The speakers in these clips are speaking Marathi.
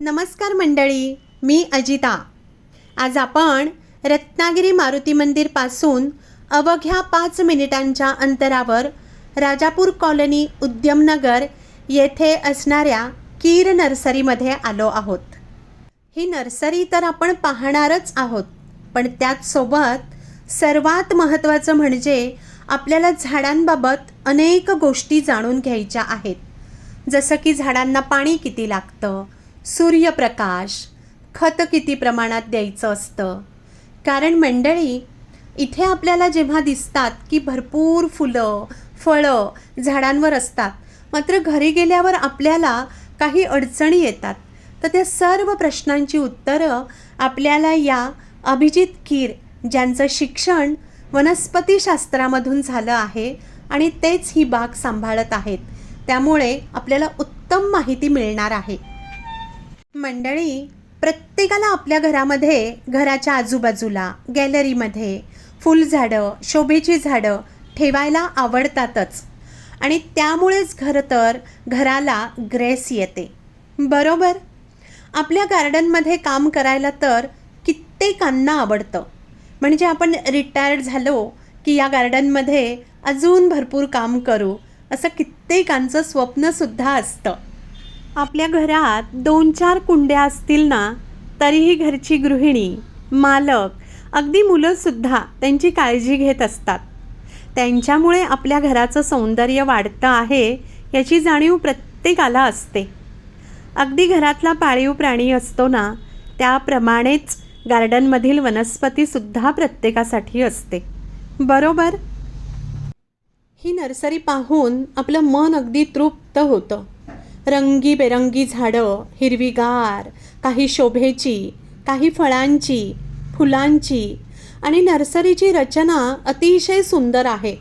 नमस्कार मंडळी मी अजिता. आज आपण रत्नागिरी मारुती मंदिरपासून अवघ्या पाच मिनिटांच्या अंतरावर राजापूर कॉलनी उद्यमनगर येथे असणाऱ्या कीर नर्सरीमध्ये आलो आहोत. ही नर्सरी तर आपण पाहणारच आहोत पण त्याचसोबत सर्वात महत्त्वाचं म्हणजे आपल्याला झाडांबाबत अनेक गोष्टी जाणून घ्यायच्या आहेत. जसं की झाडांना पाणी किती लागतं सूर्यप्रकाश खत किती प्रमाणात द्यायचं असतं? कारण मंडळी इथे आपल्याला जेव्हा दिसतात की भरपूर फुलं फळं झाडांवर असतात मात्र घरी गेल्यावर आपल्याला काही अडचणी येतात तर त्या सर्व प्रश्नांची उत्तरं आपल्याला या अभिजित कीर ज्यांचं शिक्षण वनस्पतीशास्त्रामधून झालं आहे आणि तेच ही बाग सांभाळत आहेत त्यामुळे आपल्याला उत्तम माहिती मिळणार आहे. मंडळी प्रत्येकाला आपल्या घरामध्ये घराच्या आजूबाजूला गॅलरीमध्ये फुलझाडं शोभेची झाडं ठेवायला आवडतातच. आणि त्यामुळेच खरं तर घराला ग्रेस येते. बरोबर? आपल्या गार्डनमध्ये काम करायला तर कित्येकांना आवडतं. म्हणजे आपण रिटायर्ड झालो की या गार्डनमध्ये अजून भरपूर काम करू असं कित्येकांचं स्वप्नसुद्धा असतं. आपल्या घरात दोन चार कुंड्या असतील ना तरीही घरची गृहिणी मालक अगदी मुलंसुद्धा त्यांची काळजी घेत असतात. त्यांच्यामुळे आपल्या घराचं सौंदर्य वाढतं आहे याची जाणीव प्रत्येकाला असते. अगदी घरातला पाळीव प्राणी असतो ना त्याप्रमाणेच गार्डनमधील वनस्पतीसुद्धा प्रत्येकासाठी असते. बरोबर? ही नर्सरी पाहून आपलं मन अगदी तृप्त होतं. रंगीबेरंगी झाडं हिरवीगार काही शोभेची काही फळांची फुलांची. आणि नर्सरीची रचना अतिशय सुंदर आहे.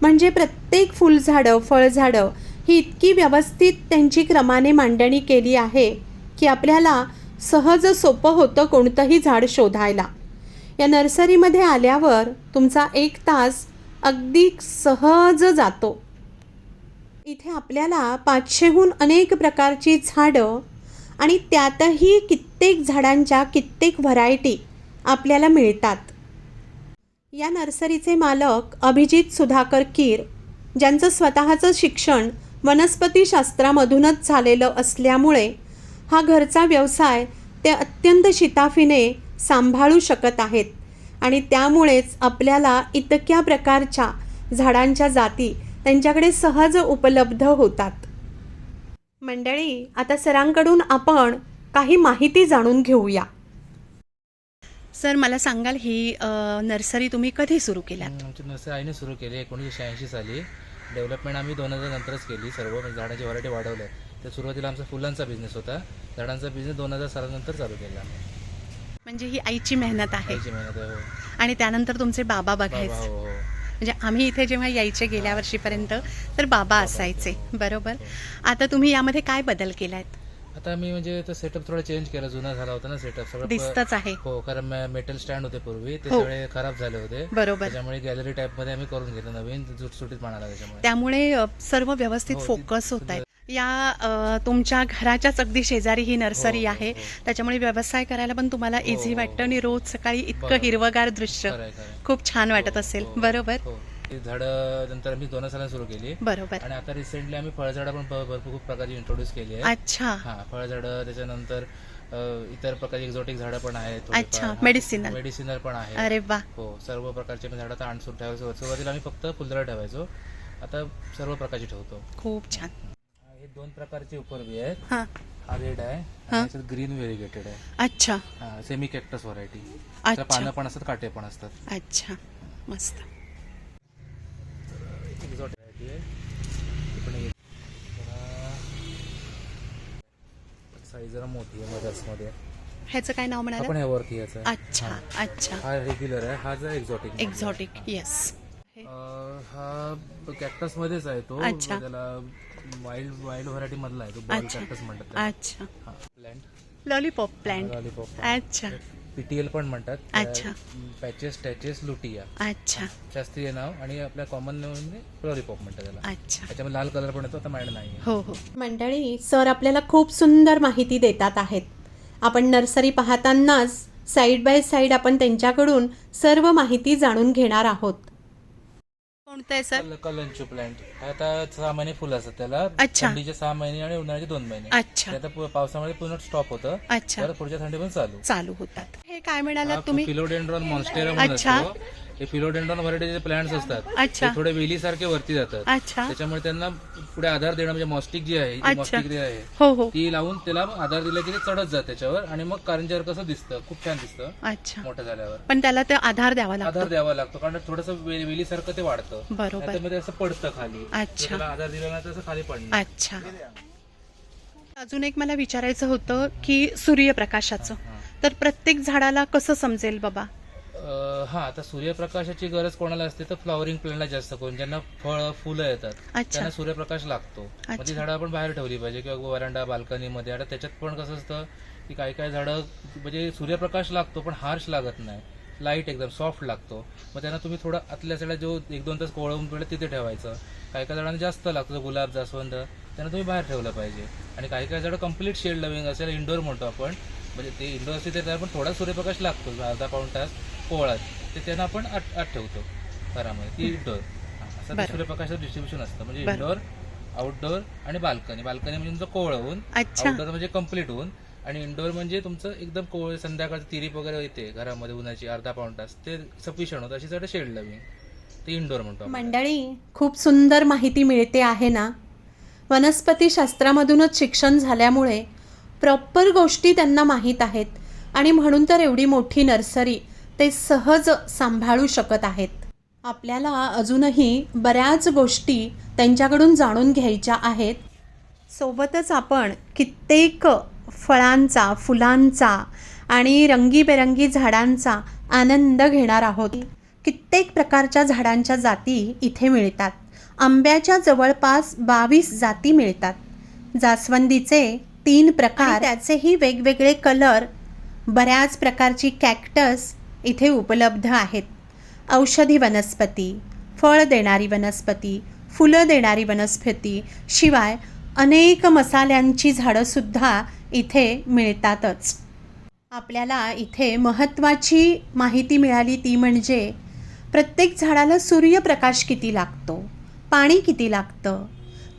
म्हणजे प्रत्येक फुलझाडं फळझाडं ही इतकी व्यवस्थित त्यांची क्रमाने मांडणी केली आहे की आपल्याला सहज सोपं होतं कोणतंही झाड शोधायला. या नर्सरीमध्ये आल्यावर तुमचा एक तास अगदी सहज जातो. इथे आपल्याला पाचशेहून अनेक प्रकारची झाडं आणि त्यातही कित्येक झाडांच्या कित्येक व्हरायटी आपल्याला मिळतात. या नर्सरीचे मालक अभिजित सुधाकर कीर ज्यांचं स्वतःचं शिक्षण वनस्पतीशास्त्रामधूनच झालेलं असल्यामुळे हा घरचा व्यवसाय ते अत्यंत शिताफीने सांभाळू शकत आहेत आणि त्यामुळेच आपल्याला इतक्या प्रकारच्या झाडांच्या जाती त्यांच्याकडे सहज उपलब्ध होतात. मंडळी आता सरांकडून आपण काही माहिती जाणून घेऊया. सर मला सांगाल ही नर्सरी तुम्ही कधी सुरू केल्यात? आमची नर्सरी आईने सुरू केली एकोणीसशे शहाऐंशी साली. डेव्हलपमेंट आम्ही दोन हजार नंतरच केली सर्व म्हणजे झाडाची व्हरायटी वाढवल्या तर सुरुवातीला आमचा फुलांचा बिझनेस होता. झाडांचा बिझनेस दोन हजार सालानंतर चालू केला आम्ही. म्हणजे ही आईची मेहनत आहे. आईची मेहनत आहे हो. आणि त्यानंतर तुमचे बाबा बाबा बघायचे. हो हो. म्हणजे आम्ही इथे जेव्हा यायचे गेल्या वर्षीपर्यंत तर बाबा असायचे. बरोबर? आता तुम्ही यामध्ये काय बदल केलायत? आता मी म्हणजे तो सेटअप थोडा चेंज केला. जुना झाला होता ना सेटअप सगळं. दिसतच आहे. हो कारण मेटल स्टँड होते पूर्वी. ते हो. सगळे खराब झाले होते. बरोबर. त्याच्यामुळे गॅलरी टाईपमध्ये आम्ही करून घेतलं नवीन. सुटसुटीत म्हणाला त्याच्यामुळे. त्यामुळे सर्व व्यवस्थित फोकस होत आहेत या तुमच्या घराच्याच अगदी शेजारी ही नर्सरी हो, हो, आहे. हो. त्याच्यामुळे व्यवसाय करायला पण तुम्हाला इझी वाटतं आणि रोज सकाळी इतकं. हिरवगार दृश्य. खूप छान वाटत असेल. बरोबर? झाडं नंतर आम्ही दोन साला सुरू केली. बरोबर. आणि आता रिसेंटली आम्ही फळझाडं पण भरपूर खूप प्रकारची इंट्रोड्यूस केली आहे अच्छा. हा फळझाडं त्याच्यानंतर इतर प्रकारची एक्झॉटिक झाडं पण आहेत अच्छा, medicinal. मेडिसिनल पण आहे अरे वा. हो सर्व प्रकारचे झाडं आता आणसून ठेवायचो. सुरुवातीला आम्ही फक्त फुलझाडं ठेवायचो. आता सर्व प्रकारची ठेवतो. खूप छान. हे दोन प्रकारचे उपरबी आहेत. हा. हा रेड आहे हा. ग्रीन व्हेरिगेटेड आहे. अच्छा. सेमी कॅक्टस व्हरायटी अच्छा. पानं पण असतात काटे पण असतात. अच्छा. मस्त. एक्झॉटिक व्हरायटी आहे. ती पण एक- जरा साईज जरा मोठी आहे मदर्समध्ये. ह्याचं काय नाव आपण म्हणाला हे वरती याचा आहे. अच्छा हा. अच्छा. हा रेग्युलर आहे. हा जर एक्झॉटिक एक्झॉटिक येस हा. कॅक्टस मध्येच आहे तो. अच्छा. त्याला वाईल्ड वाईल्ड व्हरायटी मधला आहे तो बॉल अच्छा. कॅक्टस म्हणतात त्याला. अच्छा. हा. प्लॅन्ट लॉलीपॉप प्लांट लॉलीपॉप अच्छा. पीटीएल पण म्हणतात. अच्छा. पॅचेस टॅचेस लुटिया अच्छा. शास्त्रीय नाव आणि आपल्या कॉमन नाव म्हणजे लॉलीपॉप म्हणतात त्याला. अच्छा. त्याच्यामध्ये लाल कलर पण येतो आता मॅड नाही हो हो. मंडळी सर आपल्याला खूप सुंदर माहिती देतात आहेत. आपण नर्सरी पाहतानाच साईड बाय साईड आपण त्यांच्याकडून सर्व माहिती जाणून घेणार आहोत. कोणतं आहे सर? कल- कलंचू प्लांट आता सहा महिने फुलं असतात त्याला. अच्छा. थंडीचे सहा महिने आणि उन्हाळ्याचे दोन महिने. अच्छा. ते आता पु- पूर्ण स्टॉप होतं. अच्छा. तर पुढच्या थंडी पण चालू. चालू होतात. हे काय म्हणालात तुम्ही? फिलोडेंड्रॉन मॉन्स्टेरा अच्छा. हे फिलोडेंड्रॉन व्हरायटीचे प्लांट्स असतात. अच्छा. ते थोडे वेलीसारखे वरती जातात. अच्छा. त्याच्यामुळे त्यांना पुढे आधार देणं म्हणजे मॉस्टिक जी आहे. मॉस्टिक जी आहे हो हो. ती लावून त्याला आधार दिला की ते चढत जात त्याच्यावर आणि मग कारंजावर कसं दिसतं खूप छान दिसतं. अच्छा. मोठं झाल्यावर. पण त्याला ते आधार द्यावा आधार लागतो द्यावा लागतो कारण थोडस वेलीसारखं ते वाढतं. बरोबर. त्याच्यामध्ये असं पडतं खाली. अच्छा. त्याला आधार दिला ना तसं खाली पडणार. अच्छा. अजून एक मला विचारायचं होतं की सूर्यप्रकाशाचं. तर प्रत्येक झाडाला कसं समजेल बाबा? हा आता सूर्यप्रकाशाची गरज कोणाला असते तर फ्लॉवरिंग प्लांटला जास्त करून ज्यांना फळ फुलं येतात त्यांना सूर्यप्रकाश लागतो. मग ती झाडं आपण बाहेर ठेवली पाहिजे किंवा वरांडा बाल्कनीमध्ये. आता त्याच्यात पण कसं असतं की काही काही झाडं म्हणजे सूर्यप्रकाश लागतो पण हार्श लागत नाही. लाइट एकदम सॉफ्ट लागतो. मग त्यांना तुम्ही थोडं आतल्या साईडला जो एक दोन तास कोवळवून पडलं तिथे ठेवायचं. काही काही झाडांना जास्त लागतं गुलाब जास्वंद त्यांना तुम्ही बाहेर ठेवलं पाहिजे. आणि काही काही झाडं कंप्लीट शेड लविंग असेल इंडोर म्हणतो आपण म्हणजे ते इंडोर असते त्याला पण थोडा सूर्यप्रकाश लागतो अर्धा पाऊण तास कोवळात ते त्यांना आपण आत आत ठेवतो घरामध्ये ती इंडोर असं ते. सूर्यप्रकाशाचं डिस्ट्रीब्युशन असतं म्हणजे. इंडोर आउटडोर आणि बाल्कनी बाल्कनी म्हणजे तुमचं कोवळ होऊन आउटडोर म्हणजे कंप्लीट होऊन आणि इंडोर म्हणजे तुमचं एकदम कोवळ संध्याकाळचं तिरीप वगैरे येते घरामध्ये उन्हाची अर्धा पाऊण तास ते सफिशियंट होतं अशी शेड लविंग ते इंडोर म्हणतो आपण. मंडळी खूप सुंदर माहिती मिळते आहे ना वनस्पती शास्त्रामधूनच शिक्षण झाल्यामुळे प्रॉपर गोष्टी त्यांना माहीत आहेत. आणि म्हणून तर एवढी मोठी नर्सरी ते सहज सांभाळू शकत आहेत. आपल्याला अजूनही बऱ्याच गोष्टी त्यांच्याकडून जाणून घ्यायच्या आहेत. सोबतच आपण कित्येक फळांचा फुलांचा आणि रंगीबेरंगी झाडांचा आनंद घेणार आहोत. कित्येक प्रकारच्या झाडांच्या जाती इथे मिळतात. आंब्याच्या जवळपास बावीस जाती मिळतात. जास्वंदीचे तीन प्रकार त्याचेही वेगवेगळे कलर बऱ्याच प्रकारची कॅक्टस इथे उपलब्ध आहेत. औषधी वनस्पती फळ देणारी वनस्पती फुलं देणारी वनस्पती शिवाय अनेक मसाल्यांची झाडंसुद्धा इथे मिळतातच. आपल्याला इथे महत्त्वाची माहिती मिळाली ती म्हणजे प्रत्येक झाडाला सूर्यप्रकाश किती लागतो? पाणी किती लागतं?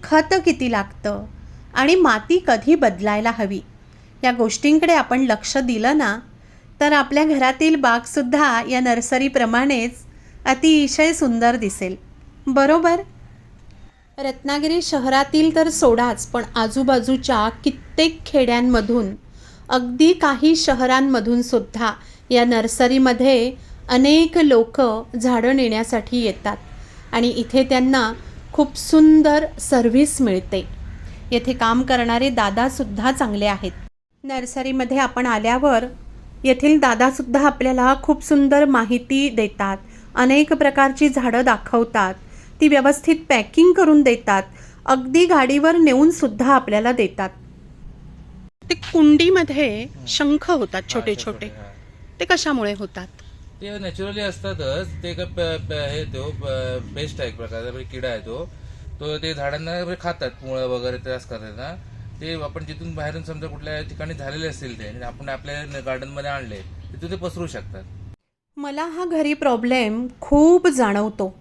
खत किती लागतं? आणि माती कधी बदलायला हवी? या गोष्टींकडे आपण लक्ष दिलं ना तर आपल्या घरातील बागसुद्धा या नर्सरीप्रमाणेच अतिशय सुंदर दिसेल. बरोबर? रत्नागिरी शहरातील तर सोडाच पण आजूबाजूच्या कित्येक खेड्यांमधून अगदी काही शहरांमधून सुद्धा या नर्सरीमध्ये अनेक लोक झाडं नेण्यासाठी येतात आणि इथे त्यांना खूप सुंदर सर्व्हिस मिळते. येथे काम करणारे दादासुद्धा चांगले आहेत. नर्सरीमध्ये आपण आल्यावर येथील दादासुद्धा आपल्याला खूप सुंदर माहिती देतात. अनेक प्रकारची झाडं दाखवतात. ती व्यवस्थित पॅकिंग करून देतात. अगदी गाडीवर नेऊन सुद्धा आपल्याला देतात. ते कुंडीमध्ये शंख होतात छोटे छोटे. ते कशामुळे होतात? ते नॅचरली असतातच. ते का प- प- हे तो बेस्ट आहे एक प्रकारचा म्हणजे किडा आहे तो. ते झाडांना खातात मुळं वगैरे त्रास करतात ना. ते आपण जिथून बाहेरून समजा कुठल्या ठिकाणी झालेले असतील ते आणि आपण आपल्या गार्डनमध्ये आणले तिथून ते पसरू शकतात. मला हा घरी प्रॉब्लेम खूप जाणवतो.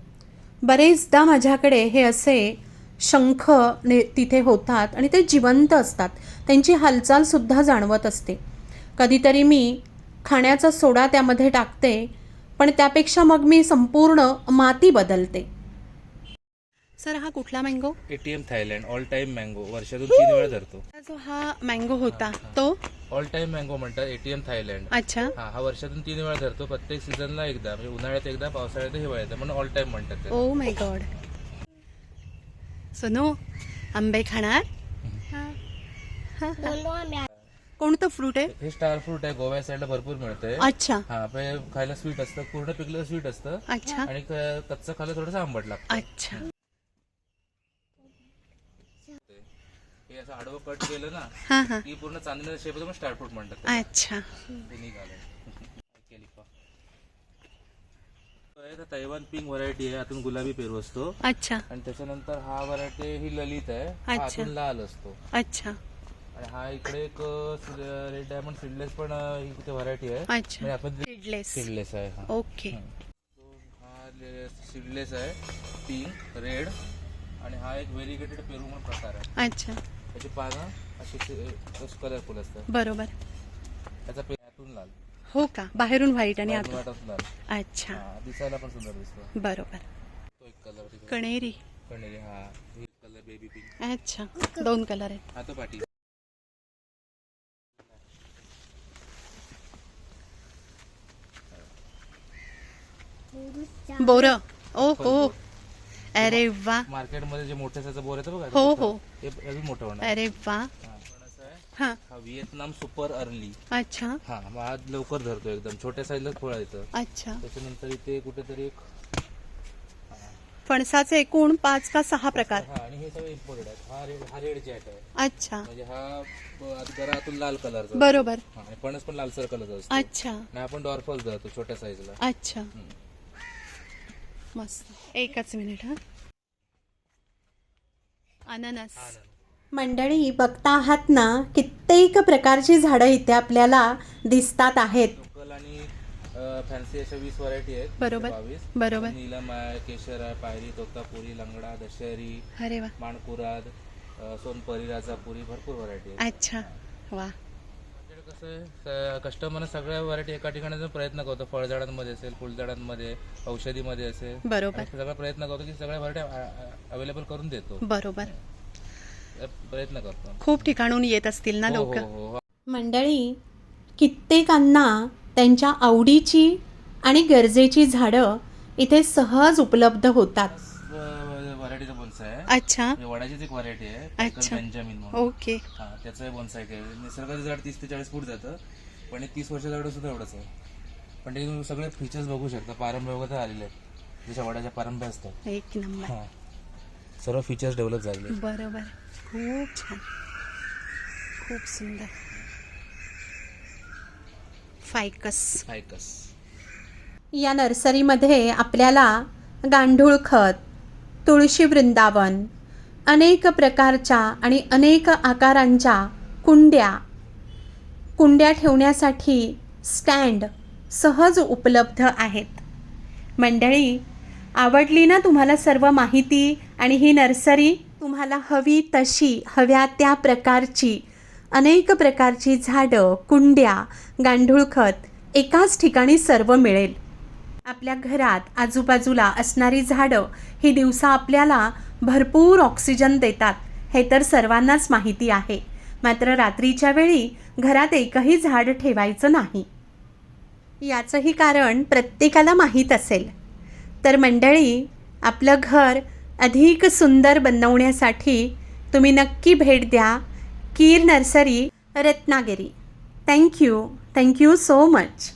बरेचदा माझ्याकडे हे असे शंख ने तिथे होतात आणि ते जिवंत असतात. त्यांची हालचालसुद्धा जाणवत असते. कधीतरी मी खाण्याचा सोडा त्यामध्ये टाकते पण त्यापेक्षा मग मी संपूर्ण माती बदलते. सर हा कुठला mango ATM Thailand all time mango वर्षातून तीन वेळा धरतो. जो हा मँगो होता तो? ऑल टाइम मँगो म्हणतात एटीएम थायलंड अच्छा. हा हा वर्षातून तीन वेळा धरतो. प्रत्येक सीझनला एकदा म्हणजे उन्हाळ्यात एकदा पावसाळ्यात हिवाळ्यात म्हणून ऑल टाइम म्हणतात त्याला. ओ माय गॉड सोनू आंबे खाणार? कोणतं फ्रूट आहे? हे स्टार फ्रूट आहे गोव्या साईडला भरपूर मिळतंय. अच्छा. हा खायला स्वीट असतं पूर्ण पिकलं स्वीट असतं. अच्छा. आणि क- कच्चं खायला थोडंसं आंबट लागतं. अच्छा. असं आडवं कट केलं ना हा हा. की पूर्ण चांदण्याचा शेप स्टार फ्रूट म्हणतात त्याला. अच्छा. ते निघालं तैवान पिंक व्हरायटी आहे आतून गुलाबी पेरू असतो. अच्छा. आणि त्याच्यानंतर हा व्हरायटी ही ललित आहे. हा अच्छा. आतून लाल असतो. अच्छा. आणि हा इकडे एक रेड डायमंड सीडलेस पण अं, ही कुठे व्हरायटी आहे. अच्छा. म्हणजे आपण सीडलेस सीडलेस आहे हा. ओके तो हा सीडलेस आहे पिंक रेड आणि हा एक व्हेरिगेटेड पेरू म्हणून प्रकार आहे. अच्छा. त्याची पानं अशी कलरफुल असतात. बरोबर. त्याचा लाल. हो का? बाहेरून व्हाईट आणि आत वाटातून लाल. अच्छा. हा दिसायला पण सुंदर दिसतो. बरोबर. तो एक कलर कणेरी. कणेरी हा. ही कलर बेबी पिंक अच्छा. दोन कलर आहेत. हा तो पाटी. बोर. ओ हो. अरे वा. मार्केटमध्ये जे मोठे साईजचं बोर येतं बघा हो. हो. ते अजून मोठं होणार. अरे वा. हा, आहे. हा. हा व्हिएतनाम सुपर अर्ली. अच्छा. हा मग हा लवकर धरतो एकदम. छोट्या साईजलाच फळ येतं. अच्छा. त्याच्यानंतर इथे कुठेतरी एक फणसाचे एकूण पाच का सहा प्रकार. हा आणि हे सगळे इम्पोर्टेड आहेत. हा रेड हा रेड जॅट आहे. अच्छा. म्हणजे हा ब- जरा आतून लाल कलरचा बरोबर. हा आणि फणस पण लालसर कलरचा असतो. अच्छा. आणि आपण डॉर्फल्स धरतो छोट्या साईजला अच्छा. मस्त. एकच मिनिट हा. अननस. मंडळी बघता आहात ना कित्येक प्रकारची झाडं इथे आपल्याला दिसतात आहेत. लोकल आणि फॅन्सी अशा वीस व्हरायटी आहेत. बरोबर. बावीस. बरोबर. नीलम आहे केशर आहे पायरी तोतापुरी लंगडा दशहरी अरे वा. माणकुराद अ, सोनपरी राजापुरी भरपूर व्हरायटी आहेत. अच्छा. वा. कसं आहे कस्टमरने सगळ्या व्हरायटी एका ठिकाणी प्रयत्न करतो. फळझाडांमध्ये असेल फुलझाडांमध्ये औषधीमध्ये असेल. बरोबर. सगळा प्रयत्न करतो की सगळ्या व्हरायटी अवेलेबल करून देतो. बरोबर. प्रयत्न करतो. खूप ठिकाणून येत असतील ना हो, लोक? हो, हो. मंडळी कित्येकांना त्यांच्या आवडीची आणि गरजेची झाडं इथे सहज उपलब्ध होतात. अच्छा. म्हणजे वडाचीच एक व्हरायटी आहे अच्छा. बेंजामिन म्हणून. ओके. हा त्याचं बोन्साय आहे. निसर्गाचं झाड तीस ते चाळीस फूट जातं पण हे तीस वर्ष झाड सुद्धा एवढंच आहे. पण ते तुम्ही सगळे फीचर्स बघू शकता. पारंब्या वगैरे आलेले आहेत. जशा वडाच्या पारंब्या असतात. एक नंबर. हा. सर्व फीचर्स डेव्हलप झालेले आहेत. बरोबर. खूप छान. खूप सुंदर. फायकस फायकस या नर्सरीमध्ये आपल्याला गांडूळ खत तुळशी वृंदावन. अनेक प्रकारच्या आणि अनेक आकारांच्या कुंड्या. कुंड्या ठेवण्यासाठी स्टँड सहज उपलब्ध आहेत. मंडळी आवडली ना तुम्हाला सर्व माहिती आणि ही नर्सरी? तुम्हाला हवी तशी हव्या त्या प्रकारची अनेक प्रकारची झाडं कुंड्या गांडूळ खत एकाच ठिकाणी सर्व मिळेल. आपल्या घरात आजूबाजूला असणारी झाडं ही दिवसा आपल्याला भरपूर ऑक्सिजन देतात हे तर सर्वांनाच माहिती आहे. मात्र रात्रीच्या वेळी घरात एकही झाड ठेवायचं नाही. याचंही कारण प्रत्येकाला माहीत असेल. तर मंडळी आपलं घर अधिक सुंदर बनवण्यासाठी तुम्ही नक्की भेट द्या Keer nursery Ratnagiri. Thank you thank you so much